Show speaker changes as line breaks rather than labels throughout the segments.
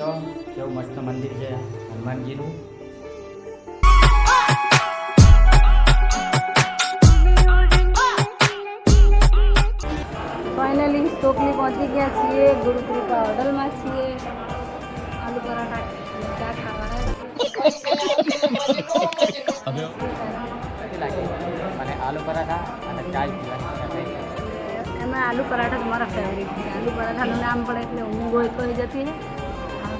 છો કેવું મસ્ત મંદિર છે હનુમાનજીનું.
ફાઇનલી ચોકલી પહોંચી ગયા છીએ ગુરુકૃપા હોટલમાં છીએ. આલુ પરાઠા ખાવાના
લાગે? અને આલુ પરાઠા અને ચાય પીવાની.
એમાં આલુ પરાઠા તમારા ફેવરિટ છે. આલુ પરાઠાનું નામ પડે એટલે ઊંઘ હોય તો જતી રહે. આમ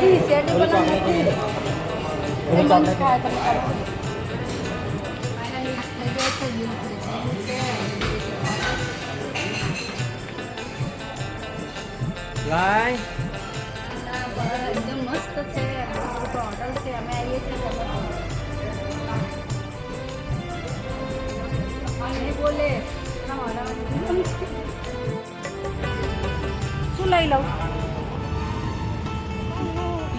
નથી શેરડી બનાવ નથી એ મન ખાય તમે હોટલ છે અમે આવીએ છીએ બોલે શું લઈ લઉં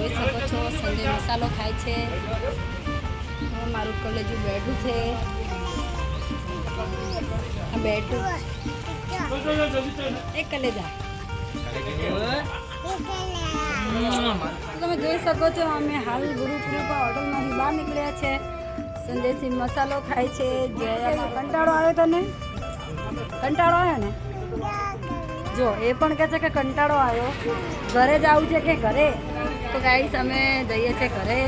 જોઈ શકો છો સંજય મસાલો ખાય છે. મારું કોલેજ બેઠું છે. આ બેઠું એક કલેજા. તમે જોઈ શકો છો, અમે હાલ ગુરુકૃપા હોટલમાંથી બહાર નીકળ્યા છે. સંજયસિંહ મસાલો ખાય છે. કંટાળો આવ્યો તને? કંટાળો આવ્યો ને? જો, એ પણ કહે છે કે કંટાળો આવ્યો. ઘરે જ આવું છે કે ઘરે? તો ગાઈસ અમે જઈએ છીએ ઘરે.